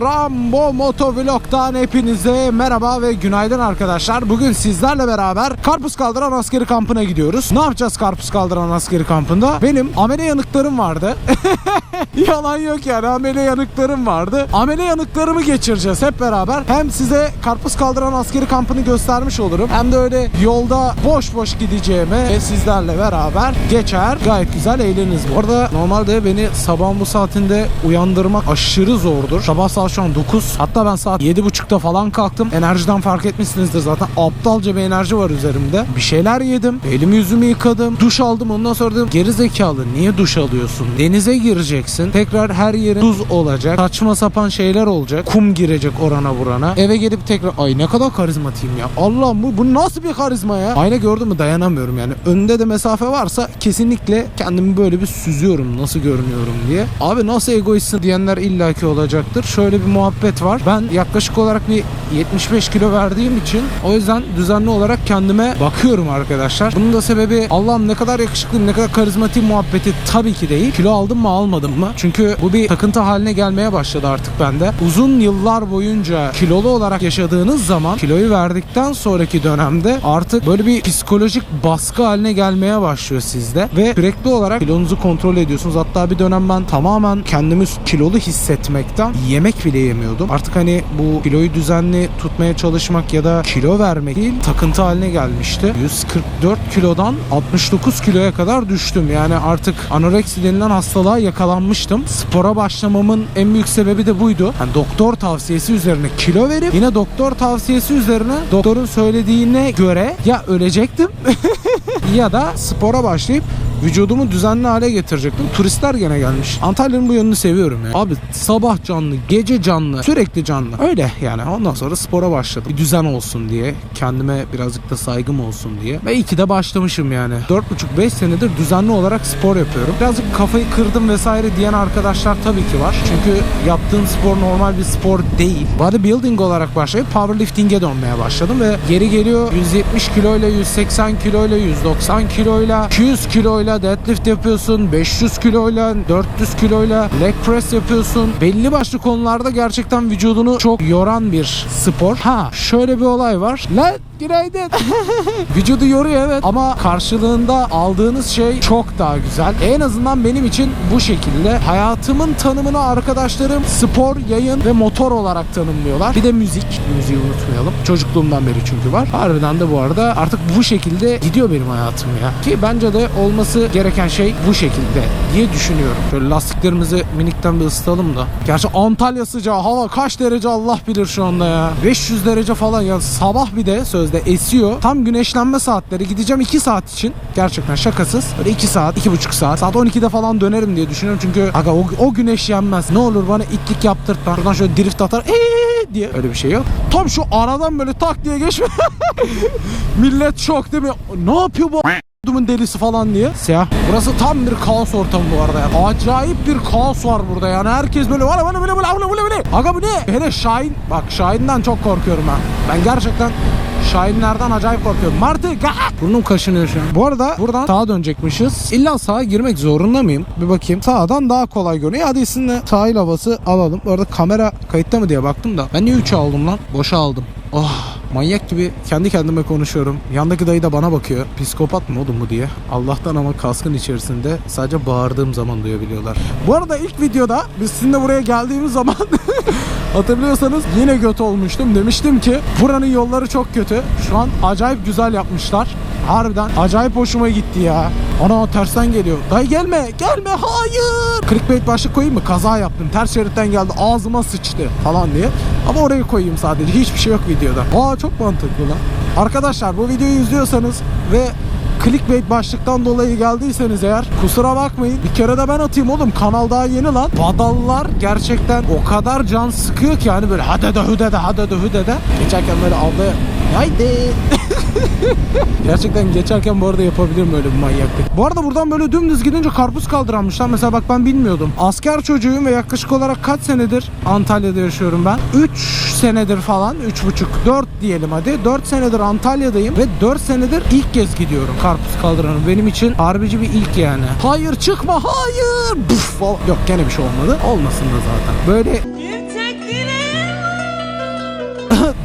Rambo Motovlog'dan hepinize merhaba ve günaydın arkadaşlar. Bugün sizlerle beraber Karpuz Kaldıran Askeri Kampı'na gidiyoruz. Ne yapacağız Karpuz Kaldıran Askeri Kampı'nda? Benim amele yanıklarım vardı. Yalan yok yani amele yanıklarım vardı. Amele yanıklarımı geçireceğiz hep beraber. Hem size Karpuz Kaldıran Askeri Kampı'nı göstermiş olurum. Hem de öyle yolda boş boş gideceğime ve sizlerle beraber geçer. Gayet güzel eğleniriz. Bu arada normalde beni sabahın bu saatinde uyandırmak aşırı zordur. Sabah saat şu an 9. Hatta ben saat 7.30'da falan kalktım. Enerjiden fark etmişsinizdir zaten. Aptalca bir enerji var üzerimde. Bir şeyler yedim. Elimi yüzümü yıkadım. Duş aldım. Ondan sonra dedim geri zekalı niye duş alıyorsun? Denize gireceksin. Tekrar her yerin tuz olacak. Saçma sapan şeyler olacak. Kum girecek orana burana. Eve gelip tekrar ay ne kadar karizmatiyim ya. Allah'ım bu, bu nasıl bir karizma ya? Ayna gördüm mü dayanamıyorum yani. Önde de mesafe varsa kesinlikle kendimi böyle bir süzüyorum nasıl görünüyorum diye. Abi nasıl egoistsin diyenler illaki olacaktır. Şöyle bir muhabbet var. Ben yaklaşık olarak bir 75 kilo verdiğim için o yüzden düzenli olarak kendime bakıyorum arkadaşlar. Bunun da sebebi Allah'ım ne kadar yakışıklıyım, ne kadar karizmatik muhabbeti tabii ki değil. Kilo aldım mı almadım mı? Çünkü bu bir takıntı haline gelmeye başladı artık bende. Uzun yıllar boyunca kilolu olarak yaşadığınız zaman kiloyu verdikten sonraki dönemde artık böyle bir psikolojik baskı haline gelmeye başlıyor sizde ve sürekli olarak kilonuzu kontrol ediyorsunuz. Hatta bir dönem ben tamamen kendimi kilolu hissetmekten yemek bile yemiyordum. Artık hani bu kiloyu düzenli tutmaya çalışmak ya da kilo vermek değil takıntı haline gelmişti. 144 kilodan 69 kiloya kadar düştüm. Yani artık anoreksi denilen hastalığa yakalanmıştım. Spora başlamamın en büyük sebebi de buydu. Yani doktor tavsiyesi üzerine kilo verip yine doktor tavsiyesi üzerine doktorun söylediğine göre ya ölecektim ya da spora başlayıp vücudumu düzenli hale getirecektim. Turistler gene gelmiş. Antalya'nın bu yönünü seviyorum ya. Abi sabah canlı, gece canlı, sürekli canlı. Öyle yani. Ondan sonra spora başladım. Bir düzen olsun diye. Kendime birazcık da saygım olsun diye. Ve iyi ki de başlamışım yani. 4,5-5 senedir düzenli olarak spor yapıyorum. Birazcık kafayı kırdım vesaire diyen arkadaşlar tabii ki var. Çünkü yaptığın spor normal bir spor değil. Bodybuilding olarak başlayıp powerlifting'e dönmeye başladım ve geri geliyor 170 kiloyla, 180 kiloyla, 190 kiloyla, 200 kiloyla deadlift yapıyorsun, 500 kiloyla, 400 kiloyla leg press yapıyorsun. Belli başlı konularda gerçekten vücudunu çok yoran bir spor. Ha şöyle bir olay var. Lan günaydın. Vücudu yoruyor evet ama karşılığında aldığınız şey çok daha güzel. En azından benim için bu şekilde. Hayatımın tanımını arkadaşlarım spor, yayın ve motor olarak tanımlıyorlar. Bir de müzik. Müziği unutmayalım. Çocukluğumdan beri çünkü var. Harbiden de bu arada artık bu şekilde gidiyor benim hayatım ya. Ki bence de olması gereken şey bu şekilde diye düşünüyorum. Şöyle lastiklerimizi minikten bir ısıtalım da. Gerçi Antalya sıcağı hava kaç derece Allah bilir şu anda ya. 500 derece falan ya sabah bir de sözde esiyor. Tam güneşlenme saatleri gideceğim 2 saat için. Gerçekten şakasız. Böyle 2 saat, 2,5 saat. Saat 12'de falan dönerim diye düşünüyorum. Çünkü aga o, o güneş yenmez. Ne olur bana itlik yaptırtma. Buradan şöyle drift atar. Eee diye. Öyle bir şey yok. Tam şu aradan böyle tak diye geçme. Millet şok değil mi? Ne yapıyor bu Dumun delisi falan diye. Siyah. Burası tam bir kaos ortamı bu arada ya. Acayip bir kaos var burada yani. Herkes böyle var böyle böyle böyle böyle böyle. Aga bu ne? Hele Şahin. Bak Şahin'den çok korkuyorum ben. Ben gerçekten Şahinlerden acayip korkuyorum. Martı! Burnum kaşınıyor şu an. Bu arada buradan sağa dönecekmişiz. İlla sağa girmek zorunda mıyım? Bir bakayım. Sağdan daha kolay görünüyor. Hadi isimle sahil havası alalım. Bu arada kamera kayıtta mı diye baktım da. Ben niye 3 aldım lan? Boşa aldım. Oh manyak gibi kendi kendime konuşuyorum. Yandaki dayı da bana bakıyor. Psikopat mı oğlum bu diye. Allah'tan ama kaskın içerisinde sadece bağırdığım zaman duyabiliyorlar. Bu arada ilk videoda biz sizinle buraya geldiğimiz zaman hatırlıyorsanız yine göt olmuştum. Demiştim ki buranın yolları çok kötü. Şu an acayip güzel yapmışlar. Harbiden acayip hoşuma gitti ya. Ana tersten geliyor. Dayı gelme gelme hayır. Clickbait başlık koyayım mı? Kaza yaptım. Ters şeritten geldi ağzıma sıçtı falan diye. Ama orayı koyayım sadece. Hiçbir şey yok videoda. Aa çok mantıklı lan. Arkadaşlar bu videoyu izliyorsanız ve clickbait başlıktan dolayı geldiyseniz eğer kusura bakmayın. Bir kere de ben atayım oğlum. Kanal daha yeni lan. Badallar gerçekten o kadar can sıkıyor ki yani böyle hade de hüde de hade de hüde de. Geçerken böyle ablaya haydi. Gerçekten geçerken bu arada yapabilirim öyle bir manyaklık. Bu arada buradan böyle dümdüz gidince karpuz kaldıranmışlar. Mesela bak ben bilmiyordum. Asker çocuğuyum ve yaklaşık olarak kaç senedir Antalya'da yaşıyorum ben? 3 senedir falan. 3,5 4 diyelim hadi. 4 senedir Antalya'dayım ve 4 senedir ilk kez gidiyorum karpuz kaldıranı. Benim için harbici bir ilk yani. Hayır çıkma hayır. Buf. Yok gene bir şey olmadı. Olmasın da zaten. Böyle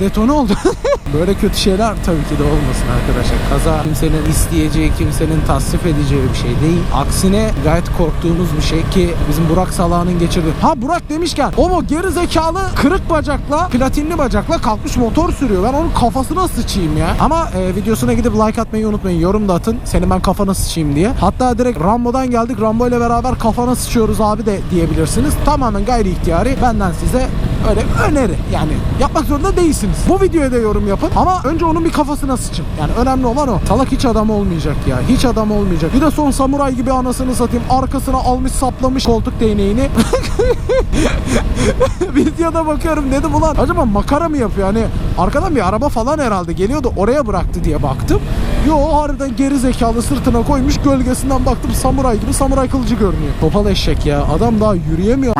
detone oldu. Böyle kötü şeyler tabii ki de olmasın arkadaşlar. Kaza kimsenin isteyeceği, kimsenin tasvip edeceği bir şey değil. Aksine gayet korktuğumuz bir şey ki bizim Burak Salah'ın geçirdiği. Ha Burak demişken o mu geri zekalı kırık bacakla, platinli bacakla kalkmış motor sürüyor. Ben onun kafasına sıçayım ya. Ama e, videosuna gidip like atmayı unutmayın. Yorum da atın. Senin ben kafana sıçayım diye. Hatta direkt Rambo'dan geldik. Rambo ile beraber kafana sıçıyoruz abi de diyebilirsiniz. Tamamen gayri ihtiyari. Benden size öyle öneri. Yani yapmak zorunda değilsiniz. Bu videoya da yorum yapın. Ama önce onun bir kafasına sıçın. Yani önemli olan o. Salak hiç adam olmayacak ya. Hiç adam olmayacak. Bir de son samuray gibi anasını satayım. Arkasına almış saplamış koltuk değneğini. Videoda bakıyorum dedim ulan acaba makara mı yapıyor? Hani arkadan bir araba falan herhalde geliyordu oraya bıraktı diye baktım. Yo harbiden geri zekalı sırtına koymuş gölgesinden baktım samuray gibi samuray kılıcı görünüyor. Topal eşek ya adam daha yürüyemiyor.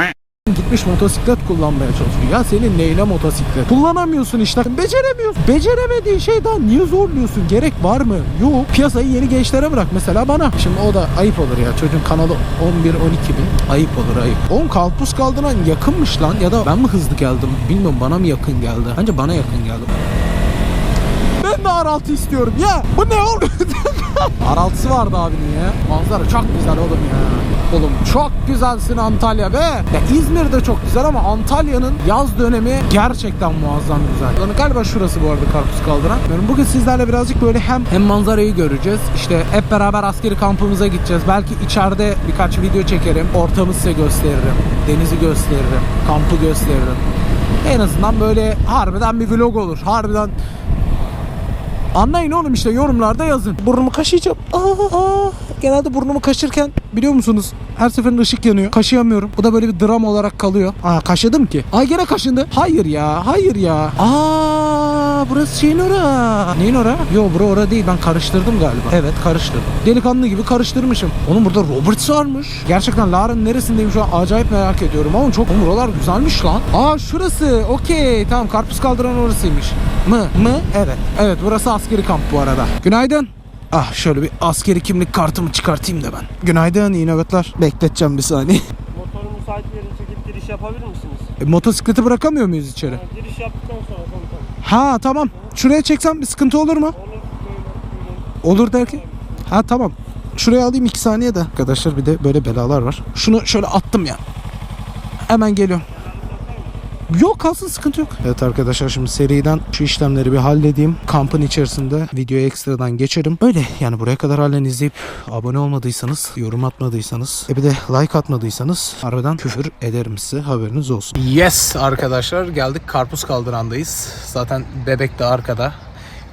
Gitmiş motosiklet kullanmaya çalışıyor. Ya senin neyine motosiklet? Kullanamıyorsun işte. Beceremiyorsun. Beceremediğin şey daha niye zorluyorsun? Gerek var mı? Yok. Piyasayı yeni gençlere bırak mesela bana. Şimdi o da ayıp olur ya. Çocuğun kanalı 11-12 bin. Ayıp olur ayıp. Oğlum kalpus kaldıran yakınmış lan. Ya da ben mi hızlı geldim? Bilmiyorum bana mı yakın geldi? Bence bana yakın geldi. Ben de R6 istiyorum ya. Bu ne oğlum? R6'sı vardı abinin ya. Manzara çok güzel oğlum ya. Oğlum çok güzelsin Antalya be. Ya İzmir de çok güzel ama Antalya'nın yaz dönemi gerçekten muazzam güzel. Lan galiba şurası bu arada karpuz kaldıran. Yani bugün sizlerle birazcık böyle hem hem manzarayı göreceğiz. İşte hep beraber askeri kampımıza gideceğiz. Belki içeride birkaç video çekerim. Ortamı size gösteririm. Denizi gösteririm. Kampı gösteririm. En azından böyle harbiden bir vlog olur. Harbiden Anlayın oğlum işte yorumlarda yazın. Burnumu kaşıyacağım. Aa, aa. Genelde burnumu kaşırken biliyor musunuz her seferinde ışık yanıyor. Kaşıyamıyorum. Bu da böyle bir dram olarak kalıyor. Aa kaşıdım ki. Ay gene kaşındı. Hayır ya. Hayır ya. Aa burası şeyin ora. Neyin ora? Yo bura ora değil. Ben karıştırdım galiba. Evet karıştırdım. Delikanlı gibi karıştırmışım. Onun burada Roberts varmış. Gerçekten Lara'nın neresindeyim şu an acayip merak ediyorum. Ama çok Oğlum buralar güzelmiş lan. Aa şurası. Okey. Tamam karpuz kaldıran orasıymış. Mı? Mı? Evet. Evet burası askeri kamp bu arada. Günaydın. Ah şöyle bir askeri kimlik kartımı çıkartayım da ben. Günaydın iyi nöbetler. Bekleteceğim bir saniye. Motoru müsait bir yere çekip giriş yapabilir misiniz? E, motosikleti bırakamıyor muyuz içeri? Ha, giriş yaptıktan sonra komutanım. Ha tamam. Şuraya çeksem bir sıkıntı olur mu? Olur. Olur derken? Ha tamam. Şuraya alayım iki saniye de. Arkadaşlar bir de böyle belalar var. Şunu şöyle attım ya. Hemen geliyorum. Yok kalsın sıkıntı yok. Evet arkadaşlar şimdi seriden şu işlemleri bir halledeyim. Kampın içerisinde videoya ekstradan geçerim. Öyle yani buraya kadar halen izleyip abone olmadıysanız, yorum atmadıysanız, e bir de like atmadıysanız harbiden küfür ederim size haberiniz olsun. Yes arkadaşlar geldik karpuz kaldırandayız. Zaten bebek de arkada.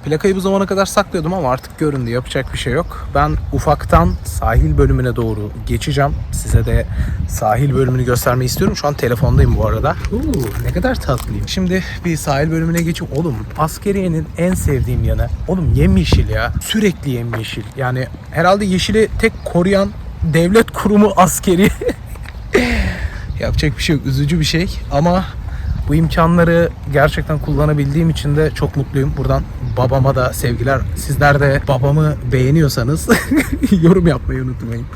Plakayı bu zamana kadar saklıyordum ama artık göründü. Yapacak bir şey yok. Ben ufaktan sahil bölümüne doğru geçeceğim. Size de sahil bölümünü göstermeyi istiyorum. Şu an telefondayım bu arada. Oo, ne kadar tatlıyım. Şimdi bir sahil bölümüne geçeyim. Oğlum askeriyenin en sevdiğim yanı. Oğlum yemyeşil ya. Sürekli yemyeşil. Yani herhalde yeşili tek koruyan devlet kurumu askeri. Yapacak bir şey yok. Üzücü bir şey ama bu imkanları gerçekten kullanabildiğim için de çok mutluyum. Buradan babama da sevgiler. Sizler de babamı beğeniyorsanız yorum yapmayı unutmayın.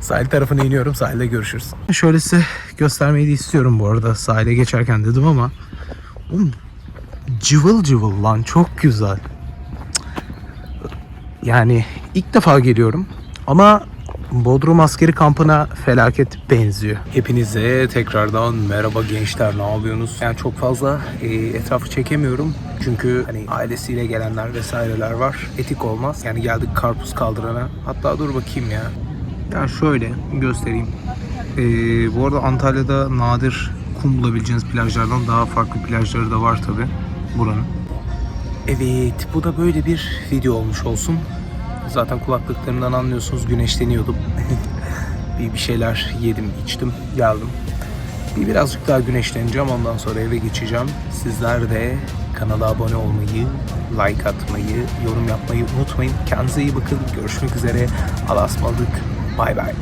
Sahil tarafına iniyorum. Sahilde görüşürüz. Şöyle size göstermeyi de istiyorum bu arada. Sahile geçerken dedim ama oğlum, cıvıl cıvıl lan çok güzel. Yani ilk defa geliyorum ama Bodrum askeri kampına felaket benziyor. Hepinize tekrardan merhaba gençler ne yapıyorsunuz? Yani çok fazla e, etrafı çekemiyorum. Çünkü hani ailesiyle gelenler vesaireler var. Etik olmaz. Yani geldik karpuz kaldırana. Hatta dur bakayım ya. Ya şöyle göstereyim. E, bu arada Antalya'da nadir kum bulabileceğiniz plajlardan daha farklı plajları da var tabi buranın. Evet bu da böyle bir video olmuş olsun. Zaten kulaklıklarımdan anlıyorsunuz güneşleniyordum. bir bir şeyler yedim, içtim, geldim. Bir birazcık daha güneşleneceğim ondan sonra eve geçeceğim. Sizler de kanala abone olmayı, like atmayı, yorum yapmayı unutmayın. Kendinize iyi bakın. Görüşmek üzere. Allah'a ısmarladık. Bay bay.